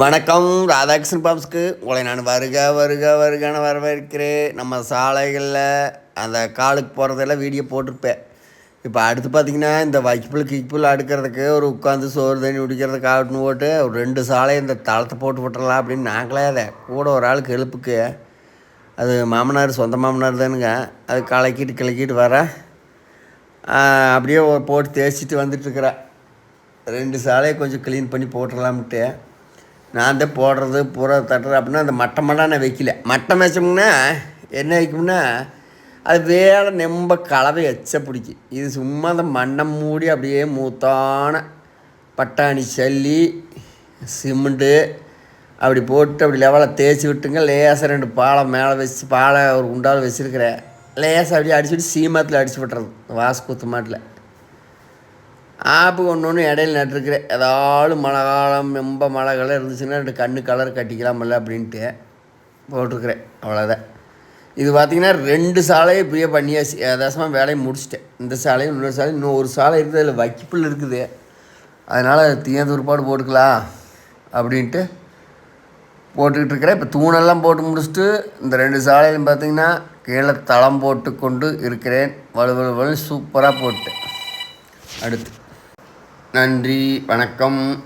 வணக்கம். ராதாகிருஷ்ணன் பாப்ஸ்க்கு உங்களை நான் வருக வருக வருகன்னு வரவேற்கிறேன். நம்ம சாலைகளில் அந்த காலுக்கு போகிறதெல்லாம் வீடியோ போட்டிருப்பேன். இப்போ அடுத்து பார்த்தீங்கன்னா இந்த வைக்கப்புல் கிப்புல் அடுக்கிறதுக்கு ஒரு உட்காந்து சோறு தண்ணி குடிக்கிறதுக்கு ஆட்டுன்னு போட்டு ஒரு ரெண்டு சாலை இந்த தளத்தை போட்டு விட்டுறலாம் அப்படின்னு நாங்களே அதை கூட ஒரு ஆளுக்கு எழுப்புக்கு. அது மாமனார் சொந்த மாமனார் தானுங்க. அது கலக்கிட்டு கிளக்கிட்டு வர. அப்படியே ஒரு போட்டு தேய்ச்சிட்டு வந்துட்டுருக்குறேன் ரெண்டு சாலையை கொஞ்சம் க்ளீன் பண்ணி போட்டுடலாம்ட்டு நான் தான் போடுறது பூரா தட்டுறது அப்படின்னா அந்த மட்டமெல்லாம் நான் வைக்கல. மட்டம் வச்சோம்னா என்ன வைக்கும்னா அது வேலை நெம்ப கலவை எச்ச பிடிக்கும். இது சும்மா அந்த மண்ணை மூடி அப்படியே மூத்தான பட்டாணி சல்லி சிமெண்ட்டு அப்படி போட்டு அப்படி லெவலில் தேய்ச்சி விட்டுங்க. லேசாக ரெண்டு பாலை மேலே வச்சு பாலை ஒரு குண்டால் வச்சுருக்கிறேன். லேசாக அப்படியே அடிச்சுட்டு சீமாத்தில் அடிச்சு விட்டுறது. வாசு குத்து மாட்டில். ஆப்பு ஒன்று ஒன்று இடையில நட்டுருக்குறேன் ஏதாவது மழை காலம் ரொம்ப மழை காலம் இருந்துச்சுன்னா ரெண்டு கண்ணு கலர் கட்டிக்கலாமல்ல அப்படின்ட்டு போட்டிருக்குறேன் அவ்வளோதான் இது பார்த்திங்கன்னா ரெண்டு சாலையை இப்படியே பண்ணியாச்சு. ஏதாசமாக வேலையை முடிச்சிட்டேன். இந்த சாலையும் இன்னொரு சாலையும் இன்னும் ஒரு சாலை இருக்குது அதில் வைக்கப்புல் இருக்குது. அதனால் தீயந்த ஒருபாடு போட்டுக்கலாம் அப்படின்ட்டு போட்டுக்கிட்டு இருக்கிறேன் இப்போ தூணெல்லாம் போட்டு முடிச்சுட்டு இந்த ரெண்டு சாலையிலும் பார்த்திங்கன்னா கீழே தளம் போட்டு கொண்டு இருக்கிறேன். வலு வலு வலு சூப்பராக போட்டேன் அடுத்து. நன்றி வணக்கம்.